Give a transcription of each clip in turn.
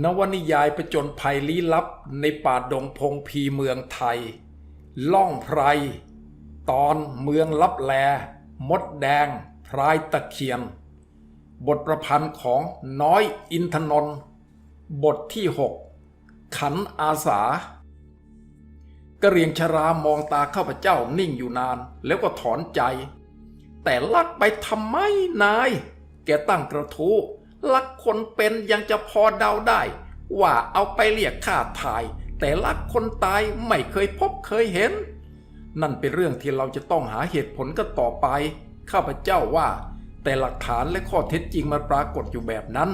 นวนิยายประจนภัยลี้ลับในป่าดงพงพีเมืองไทย ล่องไพร ตอนเมืองลับแล มดแดง พรายตะเคียน บทประพันธ์ของน้อยอินทนนท์บทที่ 6 ขันอาสากระเรียงชรามองตาข้าพเจ้านิ่งอยู่นานแล้วก็ถอนใจ แต่ลักไปทำไมนาย แกตั้งกระทู้ ลักคนเป็นยังจะพอเดาได้ ว่าเอาไปเรียกค่าถ่าย แต่ลักคนตายไม่เคยพบเคยเห็น นั่นเป็นเรื่องที่เราจะต้องหาเหตุผลกันต่อไป ข้าพเจ้าว่า แต่หลักฐานและข้อเท็จจริงมันปรากฏอยู่แบบนั้น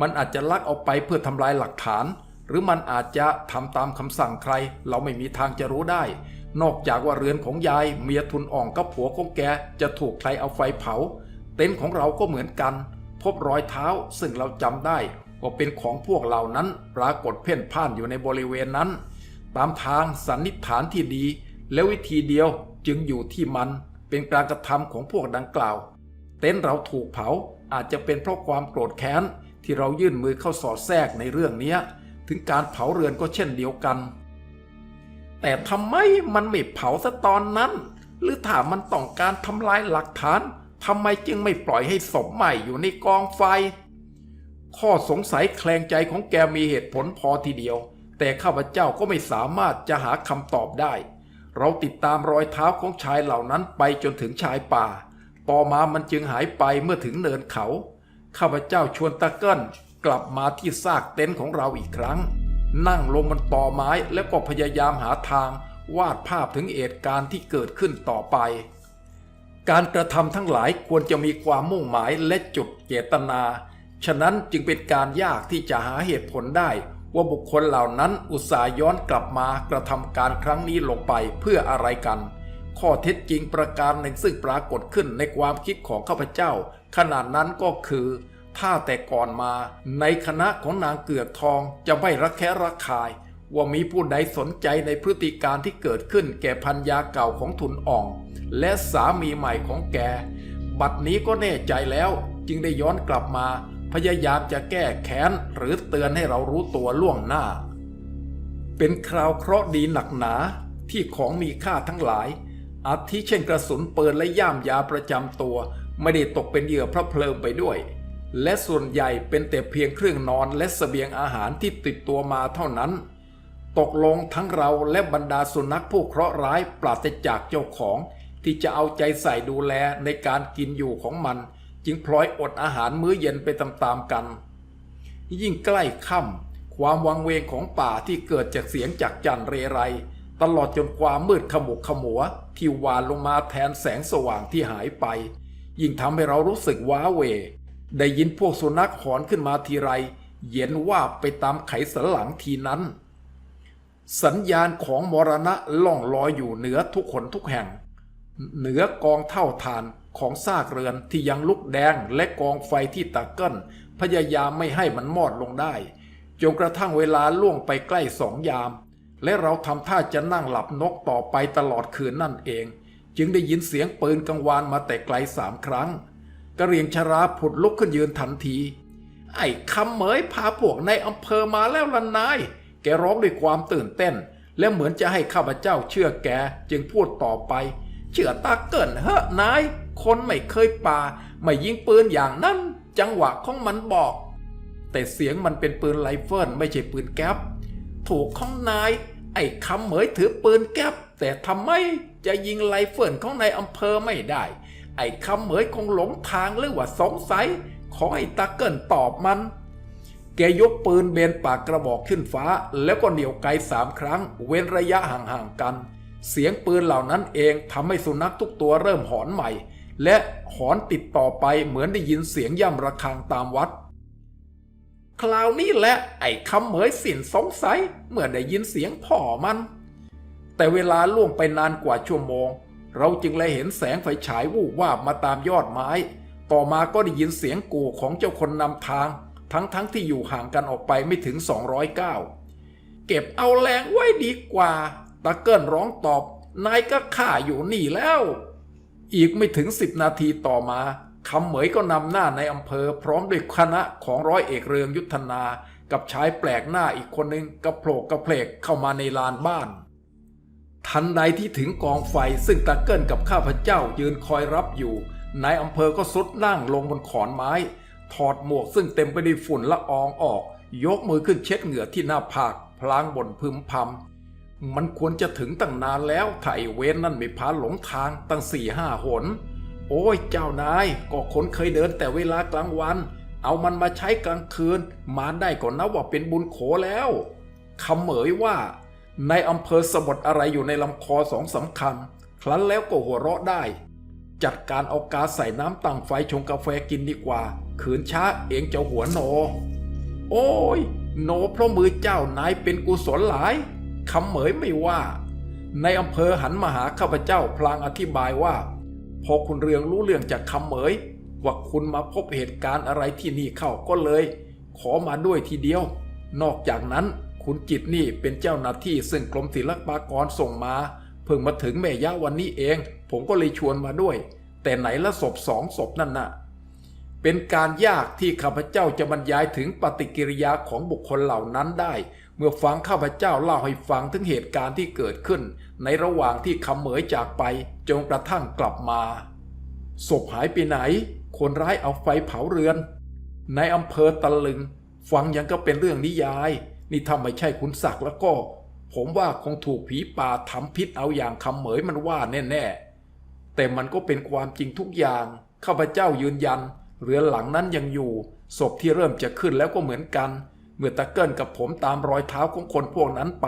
มันอาจจะลักเอาไปเพื่อทำลายหลักฐาน หรือมันอาจจะทำตามคำสั่งใคร เราไม่มีทางจะรู้ได้ นอกจากว่าเรือนของยายเมียทุนอ่องกับผัวของแกจะถูกใครเอาไฟเผา เต็นท์ของเราก็เหมือนกัน พบรอยเท้าซึ่งเราจำได้ว่าเป็นของพวกเหล่านั้นปรากฏเพ่นพ่านอยู่ในบริเวณนั้น ตามทางสันนิษฐานที่ดี และวิธีเดียวจึงอยู่ที่มันเป็นการกระทำของพวกดังกล่าว เต็นท์เราถูกเผาอาจจะเป็นเพราะความโกรธแค้นที่เรายื่นมือเข้าสอดแทรกในเรื่องนี้ถึงการเผาเรือนก็เช่นเดียวกัน แต่ทำไมมันไม่เผาซะตอนนั้น หรือถ้ามันต้องการทำลายหลักฐาน ทำไมจึงไม่ปล่อยให้ศพใหม่อยู่ในกองไฟ ข้อสงสัยแคลงใจของแกมีเหตุผลพอทีเดียว แต่ข้าพเจ้าก็ไม่สามารถจะหาคำตอบได้ เราติดตามรอยเท้าของชายเหล่านั้นไปจนถึงชายป่า ต่อมามันจึงหายไปเมื่อถึงเนินเขา ข้าพเจ้าชวนตะเกิลกลับมาที่ซากเต็นท์ของเราอีกครั้ง นั่งลงบนตอไม้แล้วก็พยายามหาทางวาดภาพถึงเหตุการณ์ที่เกิดขึ้นต่อไป การกระทำทั้งหลายควรจะมีความมุ่งหมายและจุดเจตนา ฉะนั้นจึงเป็นการยากที่จะหาเหตุผลได้ ว่าบุคคลเหล่านั้นอุตส่าห์ย้อนกลับมากระทำการครั้งนี้ลงไปเพื่ออะไรกัน ข้อเท็จจริงประการหนึ่งซึ่งปรากฏขึ้นในความคิดของข้าพเจ้า ขนาดนั้นก็คือถ้าแต่ก่อนมา ในคณะของนางเกือกทองจะไม่รักแค้รักคาย ว่ามีผู้ใดสนใจในพฤติการที่เกิดขึ้นแก่พันยาเก่าของทุนอ่อง และสามีใหม่ของแก บัดนี้ก็แน่ใจแล้วจึงได้ย้อนกลับมา พยายามจะแก้แค้นหรือเตือนให้เรารู้ตัวล่วงหน้า เป็นคราวเคราะห์ดีหนักหนาที่ของมีค่าทั้งหลาย อาทิเช่นกระสุนปืนและย่ามยาประจำตัว ไม่ได้ตกเป็นเหยื่อพระเพลิงไปด้วย และส่วนใหญ่เป็นแต่เพียงเครื่องนอนและเสบียงอาหารที่ติดตัวมาเท่านั้น ตกลงทั้งเราและบรรดาสุนัขผู้เคราะห์ร้ายปราศจากเจ้าของ ที่จะเอาใจใส่ดูแลในการกินอยู่ของมัน จึงพลอยอดอาหารมื้อเย็นไปตามๆกัน ยิ่งใกล้ค่ำความวังเวงของป่าที่เกิดจากเสียงจากจันเรไร ตลอดจนความมืดขมุกขมัว ที่วานลงมาแทนแสงสว่างที่หายไป ยิ่งทำให้เรารู้สึกว้าเหวได้ยินพวกสุนัขหอนขึ้นมาทีไร เย็นว่าไปตามไขสันหลังทีนั้นสัญญาณของมรณะล่องลอยอยู่เหนือทุกคนทุกแห่ง เหนือกองเท่าฐานของซากเรือนที่ยังลุกแดงและกองไฟที่ตะเกิลพยายามไม่ให้มันมอดลงได้จนกระทั่งเวลาล่วงไปใกล้สองยาม และเราทำท่าจะนั่งหลับนกต่อไปตลอดคืนนั่นเอง จึงได้ยินเสียงปืนกังวานมาแต่ไกลสามครั้งกระเรียงชราผุดลุกขึ้นยืนทันที ไอ้คำเหมยพาพวกในอำเภอมาแล้วล่ะนาย แกร้องด้วยความตื่นเต้น และเหมือนจะให้ข้าพเจ้าเชื่อแกจึงพูดต่อไป เชื่อตาเกินเฮ้นาย คนไม่เคยป่า ไม่ยิงปืนอย่างนั้น จังหวะของมันบอก แต่เสียงมันเป็นปืนไรเฟิลไม่ใช่ปืนแก๊ปถูกของนาย ไอ้คำเหมยถือปืนแก๊ปแต่ทำไมจะยิงไรเฟิลของนายอำเภอไม่ได้ ไอ้คำเหมยคงหลงทางหรือว่าสงสัย ขอให้ตาเกินตอบมันแกยกปืนเบนปากกระบอกขึ้นฟ้า แล้วก็เหนี่ยวไกสามครั้ง เว้นระยะห่างๆกัน เสียงปืนเหล่านั้นเองทำให้สุนัขทุกตัวเริ่มหอนใหม่ และหอนติดต่อไปเหมือนได้ยินเสียงย่ำระฆังตามวัด คราวนี้แหละไอ้คำเหมยสินสงสัยเมื่อได้ยินเสียงพ่อมัน แต่เวลาล่วงไปนานกว่าชั่วโมง เราจึงเลยเห็นแสงไฟฉายวูบวาบมาตามยอดไม้ ต่อมาก็ได้ยินเสียงกู่ของเจ้าคนนำทาง ทั้งๆทที่อยู่ห่างกันออกไปไม่ถึง209เก็บเอาแรงไว้ดีกว่า ตะเกิลร้องตอบ นายก็ข่าอยู่นี่แล้ว อีกไม่ถึง10นาทีต่อมาคำเหมยก็นำหน้าในอำเภอพร้อมด้วยคณะของร้อยเอกเรืองยุทธนา กับชายแปลกหน้าอีกคนหนึ่งกระโผลกกระเพลกเข้ามาในลานบ้าน ทันใดที่ถึงกองไฟซึ่งตาเกิลกับข้าพเจ้ายืนคอยรับอยู่นายอำเภอก็สุดนั่งลงบนขอนไม้ ถอดหมวกซึ่งเต็มไปด้วยฝุ่นละอองออก ยกมือขึ้นเช็ดเหงื่อที่หน้าผาก พลางบ่นพึมพำ มันควรจะถึงตั้งนานแล้วถ้าไอเวนนั่นไม่พาหลงทางตั้งสี่ห้าหน โอ้ยเจ้านายก็คนเคยเดินแต่เวลากลางวัน เอามันมาใช้กลางคืน มาได้ก่อนนะว่าเป็นบุญโขแล้วคำเหมยว่าในอำเภอสะบดอะไรอยู่ในลำคอสองสำคัญครั้นแล้วก็หัวเราะได้ จัดการเอากาใส่น้ำตั้งไฟชงกาแฟกินดีกว่า ขืนช้าเองจะหัวโน โอ้ยโนเพราะมือเจ้านายเป็นกุศลหลาย คำเหมยไม่ว่า ในอำเภอหันมาหาข้าพเจ้าพลางอธิบายว่า พอคุณเรืองรู้เรื่องจากคำเหมย ว่าคุณมาพบเหตุการณ์อะไรที่นี่เข้าก็เลย ขอมาด้วยทีเดียว นอกจากนั้นคุณจิตนี่เป็นเจ้าหน้าที่ซึ่งกรมศิลปากรส่งมา เพิ่งมาถึงแม่ย่าวันนี้เอง ผมก็เลยชวนมาด้วย แต่ไหนละศพสองศพนั่นน่ะเป็นการยากที่ข้าพเจ้าจะบรรยายถึงปฏิกิริยาของบุคคลเหล่านั้นได้ เมื่อฟังข้าพเจ้าเล่าให้ฟังถึงเหตุการณ์ที่เกิดขึ้น ในระหว่างที่คำเหมยจากไปจนกระทั่งกลับมาศพหายไปไหน คนร้ายเอาไฟเผาเรือน ในอำเภอตะลึง ฟังยังก็เป็นเรื่องนิยาย นี่ถ้าไม่ใช่คุณศักดิ์แล้วก็ ผมว่าคงถูกผีป่าทำพิษเอาอย่างคำเหมยมันว่าแน่ๆ แต่มันก็เป็นความจริงทุกอย่าง ข้าพเจ้ายืนยัน เรือนหลังนั้นยังอยู่ศพที่เริ่มจะขึ้นแล้วก็เหมือนกัน เมื่อตะเกิลกับผมตามรอยเท้าของคนพวกนั้นไป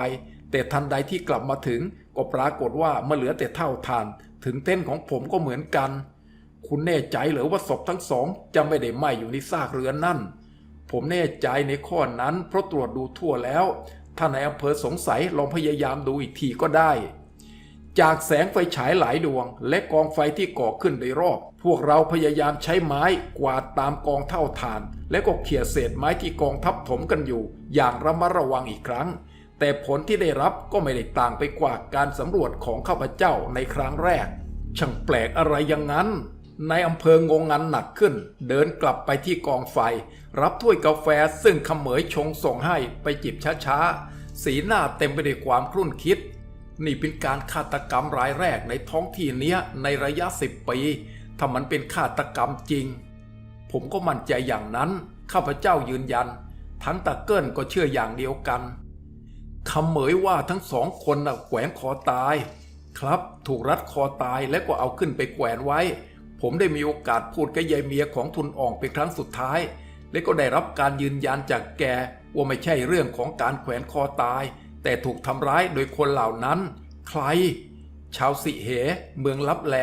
แต่ทันใดที่กลับมาถึง ก็ปรากฏว่าเมื่อเหลือแต่เท่าทาน ถึงเต้นของผมก็เหมือนกัน คุณแน่ใจหรือว่าศพทั้งสองจะไม่ได้ไหมอยู่ในซากเรือนนั่น ผมแน่ใจในข้อนั้นเพราะตรวจดูทั่วแล้ว ถ้าในอำเภอสงสัยลองพยายามดูอีกทีก็ได้ จากแสงไฟฉายหลายดวง และกองไฟที่ก่อขึ้นโดยรอบ พวกเราพยายามใช้ไม้กวาดตามกองเท่าฐาน และก็เขี่ยเศษไม้ที่กองทับถมกันอยู่ อย่างระมัดระวังอีกครั้ง แต่ผลที่ได้รับก็ไม่ได้ต่างไปกว่าการสำรวจของข้าพเจ้าในครั้งแรก ช่างแปลกอะไรอย่างนั้นในอำเภองงงันหนักขึ้น เดินกลับไปที่กองไฟ รับถ้วยกาแฟซึ่งขเหมยชงส่งให้ไปจิบช้าๆ สีหน้าเต็มไปด้วยความครุ่นคิด นี่เป็นการฆาตกรรมรายแรกในท้องที่เนี้ยในระยะสิบปี ถ้ามันเป็นฆาตกรรมจริง ผมก็มั่นใจอย่างนั้น ข้าพเจ้ายืนยัน ทั้งตะเกิลก็เชื่ออย่างเดียวกันคำเหมยว่าทั้งสองคนน่ะแขวนคอตาย ครับ ถูกรัดคอตายแล้วก็เอาขึ้นไปแขวนไว้ ผมได้มีโอกาสพูดกับยายเมียของทุนอ่องเป็นครั้งสุดท้าย และก็ได้รับการยืนยันจากแกว่าไม่ใช่เรื่องของการแขวนคอตาย แต่ถูกทำร้ายโดยคนเหล่านั้น ใคร ชาวสิเห เมืองลับแล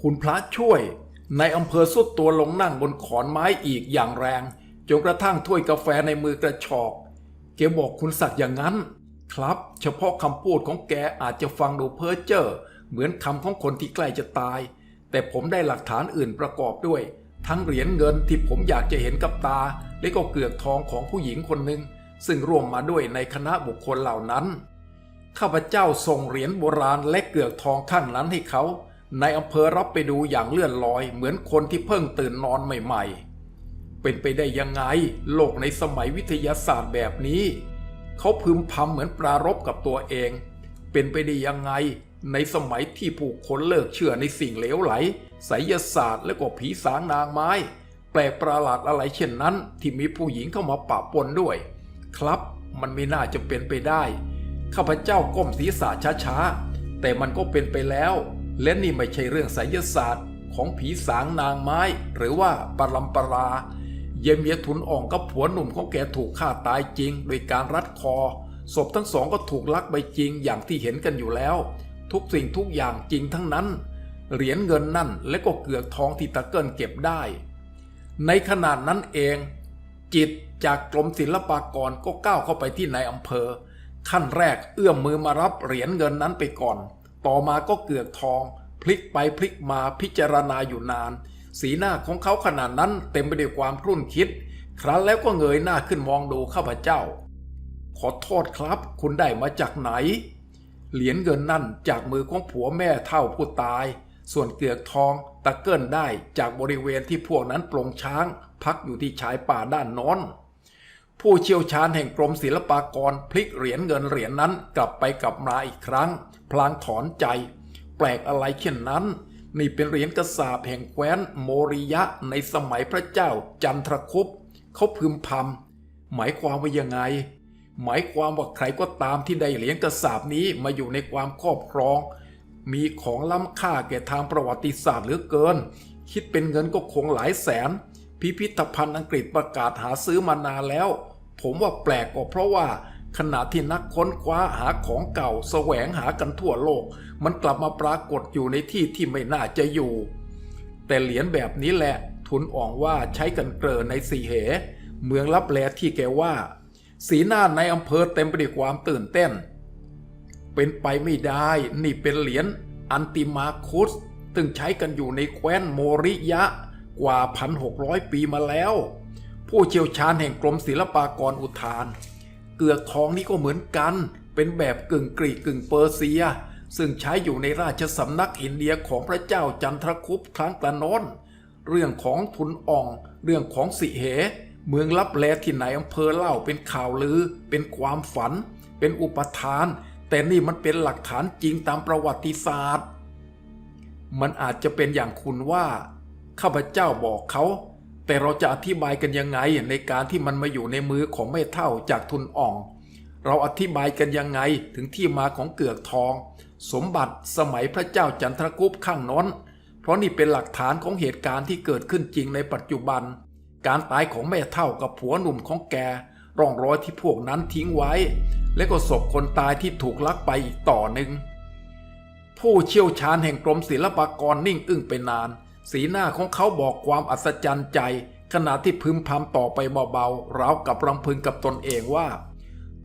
คุณพระช่วย ในอำเภอสุดตัวลงนั่งบนขอนไม้อีกอย่างแรง จนกระทั่งถ้วยกาแฟในมือกระชอก แกบอกคุณศักดิ์อย่างนั้น ครับ เฉพาะคำพูดของแกอาจจะฟังดูเพ้อเจ้อเหมือนคำของคนที่ใกล้จะตาย แต่ผมได้หลักฐานอื่นประกอบด้วย ทั้งเหรียญเงินที่ผมอยากจะเห็นกับตา และก็เกลือกทองของผู้หญิงคนหนึ่ง ซึ่งร่วมมาด้วยในคณะบุคคลเหล่านั้น ข้าพเจ้าส่งเหรียญโบราณและเกลือกทองข้างนั้นให้เขา ในอำเภอรับไปดูอย่างเลื่อนลอย เหมือนคนที่เพิ่งตื่นนอนใหม่ ๆ เป็นไปได้ยังไง โลกในสมัยวิทยาศาสตร์แบบนี้ เขาพึมพำเหมือนปรารบกับตัวเอง เป็นไปได้ยังไง ในสมัยที่ผู้คนเลิกเชื่อในสิ่งเหลวไหลไสยศาสตร์และก็ผีสางนางไม้ แปลกประหลาดอะไรเช่นนั้น ที่มีผู้หญิงเข้ามาปะปนด้วย ครับ มันไม่น่าจะเป็นไปได้ ข้าพเจ้าก้มศีรษะช้าๆ แต่มันก็เป็นไปแล้ว และนี่ไม่ใช่เรื่องไสยศาสตร์ของผีสางนางไม้ หรือว่าปรัมปราเยยเมียทุนอ่องกับผัวหนุ่มของแกถูกฆ่าตายจริง โดยการรัดคอ ศพทั้งสองก็ถูกลักไปจริงอย่างที่เห็นกันอยู่แล้ว ทุกสิ่งทุกอย่างจริงทั้งนั้น เหรียญเงินนั่นและก็เกือกทองที่ตะเกิลเก็บได้ ในขณะนั้นเอง จิตจากกรมศิลปากรก็ก้าวเข้าไปที่นายอำเภอ ขั้นแรกเอื้อมมือมารับเหรียญเงินนั้นไปก่อน ต่อมาก็เกือกทอง พลิกไปพลิกมาพิจารณาอยู่นาน สีหน้าของเขาขนาดนั้นเต็มไปด้วยความครุ่นคิด ครั้นแล้วก็เงยหน้าขึ้นมองดูข้าพเจ้า ขอโทษครับ คุณได้มาจากไหน เหรียญเงินนั่นจากมือของผัวแม่เท่าผู้ตาย ส่วนเกลือกทองตะเกิลได้จากบริเวณที่พวกนั้นปลงช้าง พักอยู่ที่ชายป่าด้านน้นผู้เชี่ยวชาญแห่งกรมศิลปากรพลิกเหรียญเงินเหรียญนั้นกลับไปกลับมาอีกครั้ง พลางถอนใจ แปลกอะไรเช่นนั้น นี่เป็นเหรียญกระสาบแห่งแคว้นโมริยะในสมัยพระเจ้าจันทรคุปเขาพึมพำหมายความว่ายังไง หมายความว่าใครก็ตามที่ได้เหรียญกระสาบนี้มาอยู่ในความครอบครอง มีของล้ำค่าแก่ทางประวัติศาสตร์เหลือเกิน คิดเป็นเงินก็คงหลายแสน พิพิธภัณฑ์อังกฤษประกาศหาซื้อมานานแล้ว ผมว่าแปลกก็เพราะว่าขณะที่นักค้นคว้าหาของเก่าแสวงหากันทั่วโลก มันกลับมาปรากฏอยู่ในที่ที่ไม่น่าจะอยู่ แต่เหรียญแบบนี้แหละ ทุนอ่องว่าใช้กันเกลอในสีเห เมืองลับแลที่แกว่า สีหน้าในอำเภอเต็มไปด้วยความตื่นเต้น เป็นไปไม่ได้ นี่เป็นเหรียญอันติมาคุสซึ่งใช้กันอยู่ในแคว้นโมริยะ กว่า 1,600 ปีมาแล้ว ผู้เชี่ยวชาญแห่งกรมศิลปากรอุทาน เกือกทองนี่ก็เหมือนกัน เป็นแบบกึ่งกรีกกึ่งเปอร์เซีย ซึ่งใช้อยู่ในราชสำนักอินเดียของพระเจ้าจันทรคุปครั้งกระโนนเรื่องของทุนอ่อง เรื่องของสิเห เมืองลับแลที่ไหนอำเภอเล่าเป็นข่าวลือ เป็นความฝัน เป็นอุปทาน แต่นี่มันเป็นหลักฐานจริงตามประวัติศาสตร์ มันอาจจะเป็นอย่างคุณว่า ข้าพเจ้าบอกเขา แต่เราจะอธิบายกันยังไงในการที่มันมาอยู่ในมือของแม่เท่าจากทุนอ่อง เราอธิบายกันยังไงถึงที่มาของเกือกทอง สมบัติสมัยพระเจ้าจันทรกุปข้างน้น เพราะนี่เป็นหลักฐานของเหตุการณ์ที่เกิดขึ้นจริงในปัจจุบัน การตายของแม่เท่ากับผัวหนุ่มของแกร่องรอยที่พวกนั้นทิ้งไว้ และก็ศพคนตายที่ถูกลักไปอีกต่อหนึ่งผู้เชี่ยวชาญแห่งกรมศิลปากรนิ่งอึ้งไปนาน สีหน้าของเขาบอกความอัศจรรย์ใจ ขณะที่พึมพำต่อไปเบาๆราวกับรำพึงกับตนเองว่า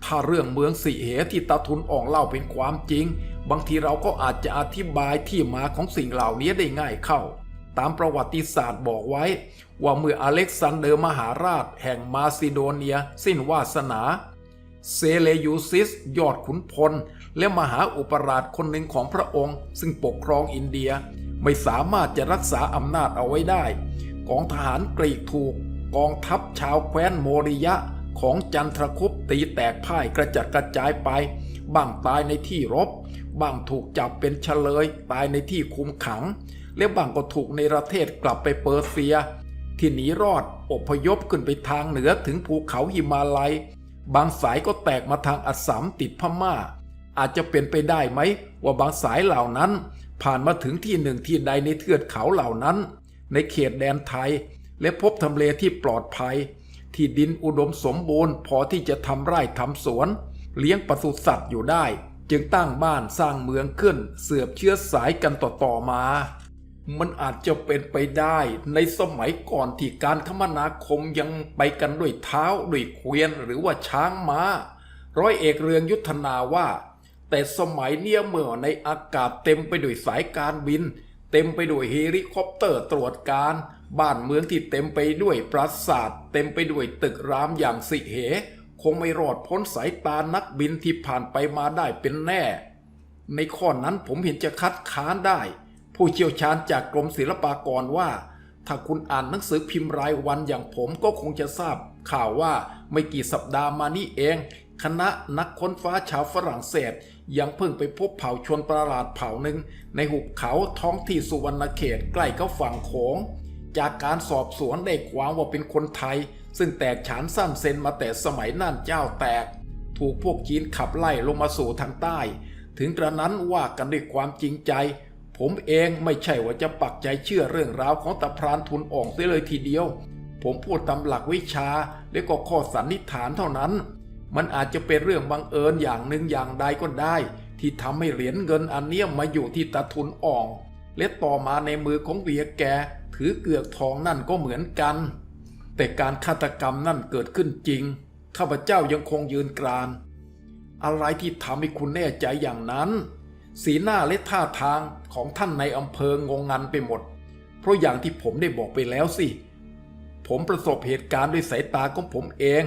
ถ้าเรื่องเมืองสีเหที่ตาทุนอ่องเล่าเป็นความจริง บางทีเราก็อาจจะอธิบายที่มาของสิ่งเหล่านี้ได้ง่ายเข้า ตามประวัติศาสตร์บอกไว้ ว่าเมื่ออเล็กซานเดอร์มหาราช แห่งมาซิโดเนีย สิ้นวาสนาเซเลยูซิส ยอดขุนพล และมหาอุปราชคนหนึ่งของพระองค์ ซึ่งปกครองอินเดีย ไม่สามารถจะรักษาอำนาจเอาไว้ได้ กองทหารกรีกถูก กองทัพชาวแคว้นโมริยะของจันทรคุปตีแตกพ่ายกระจัดกระจายไป บ้างตายในที่รบ บ้างถูกจับเป็นเฉลย ตายในที่คุมขัง และบางก็ถูกในประเทศกลับไปเปอร์เซีย ที่หนีรอดอพยพขึ้นไปทางเหนือถึงภูเขาหิมาลัย บางสายก็แตกมาทางอัสสัมติดพม่า อาจจะเป็นไปได้ไหม ว่าบางสายเหล่านั้น ผ่านมาถึงที่หนึ่งที่ใดในเทือกเขาเหล่านั้น ในเขตแดนไทย และพบทำเลที่ปลอดภัย ที่ดินอุดมสมบูรณ์พอที่จะทำไร่ทำสวน เลี้ยงปศุสัตว์อยู่ได้ จึงตั้งบ้านสร้างเมืองขึ้น เสือบเชื้อสายกันต่อๆมา มันอาจจะเป็นไปได้ในสมัยก่อนที่การคมนาคมยังไปกันด้วยเท้าด้วยเกวียนหรือว่าช้างม้า ร้อยเอกเรืองยุทธนาว่า แต่สมัยเนี้ยเมื่อในอากาศเต็มไปด้วยสายการบิน เต็มไปด้วยเฮลิคอปเตอร์ตรวจการ บ้านเมืองที่เต็มไปด้วยปราสาท เต็มไปด้วยตึกรามอย่างสิเห คงไม่รอดพ้นสายตานักบินที่ผ่านไปมาได้เป็นแน่ ในข้อนั้นผมเห็นจะคัดค้านได้ ผู้เชี่ยวชาญจากกรมศิลปากรว่า ถ้าคุณอ่านหนังสือพิมพ์รายวันอย่างผมก็คงจะทราบ ข่าวว่าไม่กี่สัปดาห์มานี้เอง คณะนักค้นฟ้าชาวฝรั่งเศส ยังเพิ่งไปพบเผ่าชนประหลาดเผ่าหนึ่งในหุบเขาท้องที่สุวรรณเขตใกล้กับฝั่งโขง จากการสอบสวนได้ความว่าเป็นคนไทย ซึ่งแตกฉานสั้นเซนมาแต่สมัยน่านเจ้าแตก ถูกพวกจีนขับไล่ลงมาสู่ทางใต้ ถึงกระนั้นว่ากันด้วยความจริงใจ ผมเองไม่ใช่ว่าจะปักใจเชื่อเรื่องราวของตะพรานทุนอ่องเสียเลยทีเดียว ผมพูดตามหลักวิชาและก็ข้อสันนิษฐานเท่านั้น มันอาจจะเป็นเรื่องบังเอิญอย่างหนึ่งอย่างใดก็ได้ ที่ทำให้เหรียญเงินอันเนี้ยมาอยู่ที่ตาทุนอ่อง และต่อมาในมือของเวียแกถือเกือกทองนั่นก็เหมือนกัน แต่การฆาตกรรมนั่นเกิดขึ้นจริง ข้าพเจ้ายังคงยืนกราน อะไรที่ทำให้คุณแน่ใจอย่างนั้น สีหน้าและท่าทางของท่านในอำเภองงงันไปหมด เพราะอย่างที่ผมได้บอกไปแล้วสิ ผมประสบเหตุการณ์ด้วยสายตาของผมเอง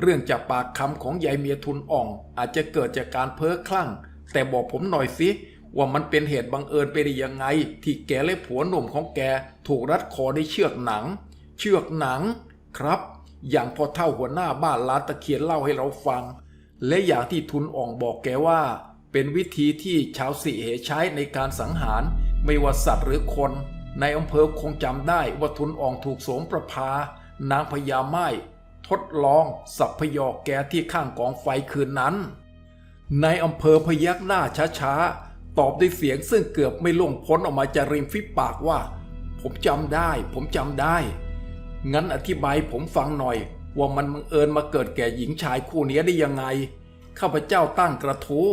เรื่องจากปากคำของยายเมียทุนอ่อง อาจจะเกิดจากการเพ้อคลั่ง แต่บอกผมหน่อยสิว่ามันเป็นเหตุบังเอิญไปได้ยังไง ที่แกและผัวหนุ่มของแกถูกรัดคอด้วยเชือกหนัง เชือกหนังครับ อย่างพอเท่าหัวหน้าบ้านลาตะเคียนเล่าให้เราฟัง และอย่างที่ทุนอ่องบอกแกว่า เป็นวิธีที่ชาวสิเหใช้ในการสังหาร ไม่ว่าสัตว์หรือคนในอำเภอคงจำได้ว่าทุนอ่องถูกโสมประพานางพญาไม้ ทดลองสับพยอกแกที่ข้างกองไฟคืนนั้น ในอำเภอพยักหน้าช้าๆ ตอบด้วยเสียงซึ่งเกือบไม่ล่วงพ้นออกมาจากริมฝีปากว่า ผมจำได้ ผมจำได้ งั้นอธิบายผมฟังหน่อย ว่ามันบังเอิญมาเกิดแก่หญิงชายคู่นี้ได้ยังไง ข้าพเจ้าตั้งกระทู้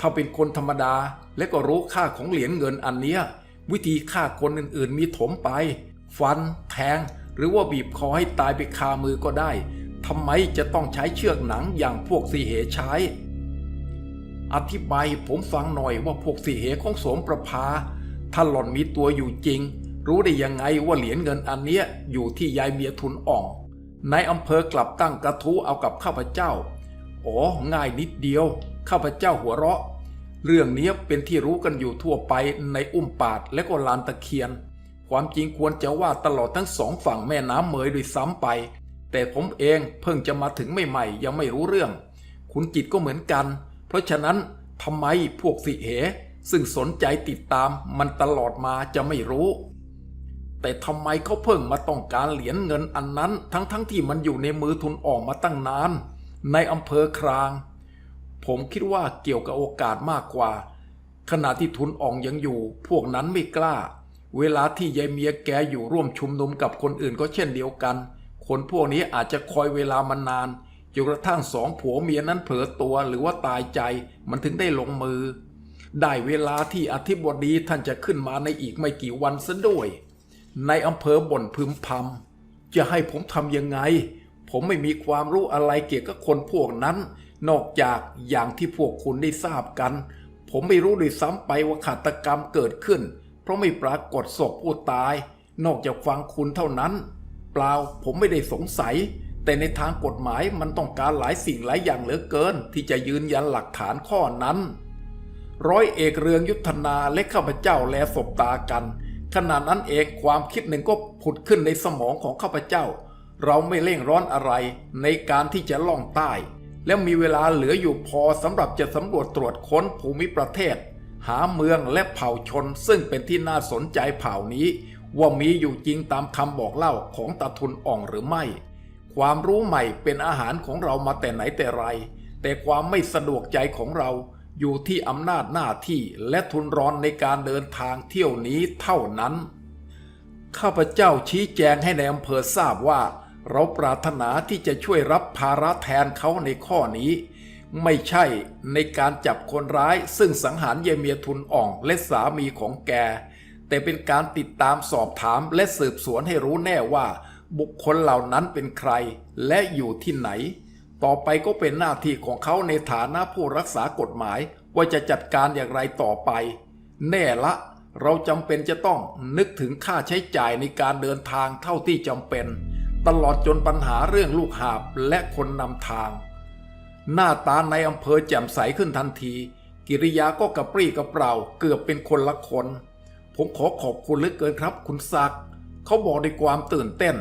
ถ้าเป็นคนธรรมดาและก็รู้ค่าของเหรียญเงินอันเนี้ย วิธีฆ่าคนอื่นๆมีถมไป ฟัน แทง หรือว่าบีบคอให้ตายไปคามือก็ได้ทำไมจะต้องใช้เชือกหนังอย่างพวกสีเหใช้ อธิบายให้ผมฟังหน่อยว่าพวกสีเหของสมประภาถ้าหล่อนมีตัวอยู่จริง รู้ได้ยังไงว่าเหรียญเงินอันเนี้ยอยู่ที่ยายเมียทุนอ่องในอำเภอกลับตั้งกระทู้เอากับข้าพเจ้า อ๋อ ง่ายนิดเดียว ข้าพเจ้าหัวเราะ เรื่องนี้เป็นที่รู้กันอยู่ทั่วไปในอุ้มปาดและก็ลานตะเคียน ความจริงควรจะว่าตลอดทั้งสองฝั่งแม่น้ำเมยด้วยซ้ำไป แต่ผมเองเพิ่งจะมาถึงใหม่ๆ ยังไม่รู้เรื่อง คุณจิตก็เหมือนกัน เพราะฉะนั้นทำไมพวกสิเห ซึ่งสนใจติดตามมันตลอดมาจะไม่รู้ แต่ทำไมเขาเพิ่งมาต้องการเหรียญเงินอันนั้น ทั้งๆทที่มันอยู่ในมือทุนออกมาตั้งนาน ในอำเภอคราง ผมคิดว่าเกี่ยวกับโอกาสมากกว่า ขณะที่ทุนอ่องยังอยู่ พวกนั้นไม่กล้า เวลาที่ยายเมียแกอยู่ร่วมชุมนุมกับคนอื่นก็เช่นเดียวกัน คนพวกนี้อาจจะคอยเวลามานานจนกระทั่งสองผัวเมียนั้นเผลอตัวหรือว่าตายใจมันถึงได้ลงมือ ได้เวลาที่อธิบดีท่านจะขึ้นมาในอีกไม่กี่วันซะด้วย ในอำเภอบ่นพึมพำจะให้ผมทำยังไง ผมไม่มีความรู้อะไรเกี่ยวกับคนพวกนั้น นอกจากอย่างที่พวกคุณได้ทราบกัน ผมไม่รู้ด้วยซ้ำไปว่าฆาตกรรมเกิดขึ้น เพราะไม่ปรากฏศพผู้ตาย นอกจากฟังคุณเท่านั้น เปล่าผมไม่ได้สงสัย แต่ในทางกฎหมายมันต้องการหลายสิ่งหลายอย่างเหลือเกิน ที่จะยืนยันหลักฐานข้อนั้น ร้อยเอกเรืองยุทธนาและข้าพเจ้าแลสบตากัน ขณะนั้นเองความคิดหนึ่งก็ผุดขึ้นในสมองของข้าพเจ้า เราไม่เร่งร้อนอะไรในการที่จะล่องใต้ และมีเวลาเหลืออยู่พอสำหรับจะสำรวจตรวจค้นภูมิประเทศ หาเมืองและเผ่าชนซึ่งเป็นที่น่าสนใจเผ่านี้ ว่ามีอยู่จริงตามคำบอกเล่าของตาทุนอ่องหรือไม่ ความรู้ใหม่เป็นอาหารของเรามาแต่ไหนแต่ไร แต่ความไม่สะดวกใจของเราอยู่ที่อำนาจหน้าที่และทุนร้อนในการเดินทางเที่ยวนี้เท่านั้น ข้าพเจ้าชี้แจงให้ในอำเภอทราบว่า เราปรารถนาที่จะช่วยรับภาระแทนเขาในข้อนี้ ไม่ใช่ในการจับคนร้ายซึ่งสังหารเยเมียทุนอ่องและสามีของแก แต่เป็นการติดตามสอบถามและสืบสวนให้รู้แน่ว่า บุคคลเหล่านั้นเป็นใครและอยู่ที่ไหน ต่อไปก็เป็นหน้าที่ของเขาในฐานะผู้รักษากฎหมายว่าจะจัดการอย่างไรต่อไป แน่ละ เราจำเป็นจะต้องนึกถึงค่าใช้จ่ายในการเดินทางเท่าที่จำเป็น ตลอดจนปัญหาเรื่องลูกหาบและคนนำทาง หน้าตาในอำเภอแจ่มใสขึ้นทันที กิริยาก็กระปรี้กระเปร่าเกือบเป็นคนละคน ผมขอขอบคุณเหลือเกินครับคุณศักดิ์เขาบอกด้วยความตื่นเต้น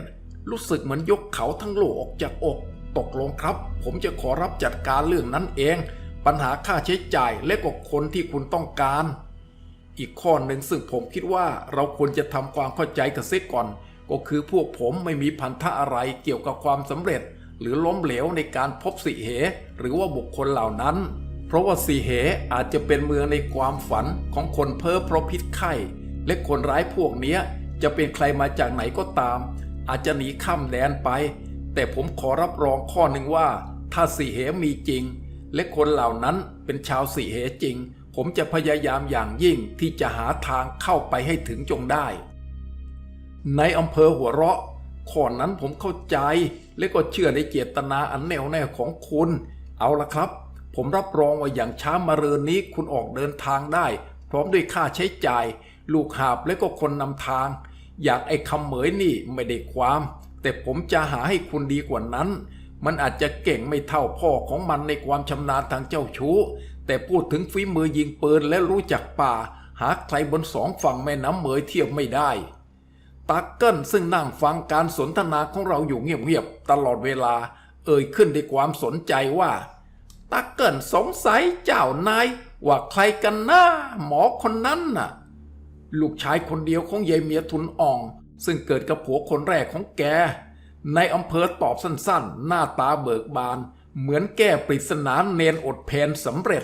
รู้สึกเหมือนยกเขาทั้งโลกออกจากอก ตกลงครับ ผมจะขอรับจัดการเรื่องนั้นเอง ปัญหาค่าใช้จ่ายและก็คนที่คุณต้องการ อีกข้อหนึ่งซึ่งผมคิดว่าเราควรจะทำความเข้าใจกันเสียก่อน ก็คือพวกผมไม่มีพันธะอะไรเกี่ยวกับความสำเร็จ หรือล้มเหลวในการพบสิเห หรือว่าบุคคลเหล่านั้น เพราะว่าสิเหอาจจะเป็นเมืองในความฝันของคนเพ้อเพราะพิษไข้ และคนร้ายพวกเนี้ย จะเป็นใครมาจากไหนก็ตาม อาจจะหนีข้ามแดนไป แต่ผมขอรับรองข้อหนึ่งว่า ถ้าสิเหมีจริง และคนเหล่านั้นเป็นชาวสิเหจริง ผมจะพยายามอย่างยิ่งที่จะหาทางเข้าไปให้ถึงจงได้ ในอำเภอหัวเราะข้อนั้นผมเข้าใจ และก็เชื่อในเจตนาอันแน่วแน่ของคุณ เอาละครับ ผมรับรองว่าอย่างช้ามาเรือนนี้คุณออกเดินทางได้ พร้อมด้วยค่าใช้จ่าย ลูกหาบและก็คนนำทาง อยางไอ้คำเหมยนี่ไม่ได้ความ แต่ผมจะหาให้คุณดีกว่านั้น มันอาจจะเก่งไม่เท่าพ่อของมันในความชำนาญทางเจ้าชู้ แต่พูดถึงฝีมือยิงปืนและรู้จักป่า หาใครบนสองฝั่งแม่น้ำเหมยเทียบไม่ได้ ตาเกิลซึ่งนั่งฟังการสนทนาของเราอยู่เงียบๆตลอดเวลา เอ่ยขึ้นด้วยความสนใจว่าตาเกิลสงสัยเจ้านายว่าใครกันนะหมอคนนั้นน่ะ ลูกชายคนเดียวของยายเมียทุนอ่อง ซึ่งเกิดกับผัวคนแรกของแก ในอำเภอตอบสั้นๆ หน้าตาเบิกบาน เหมือนแก้ปริศนาเนนอดเพนสำเร็จ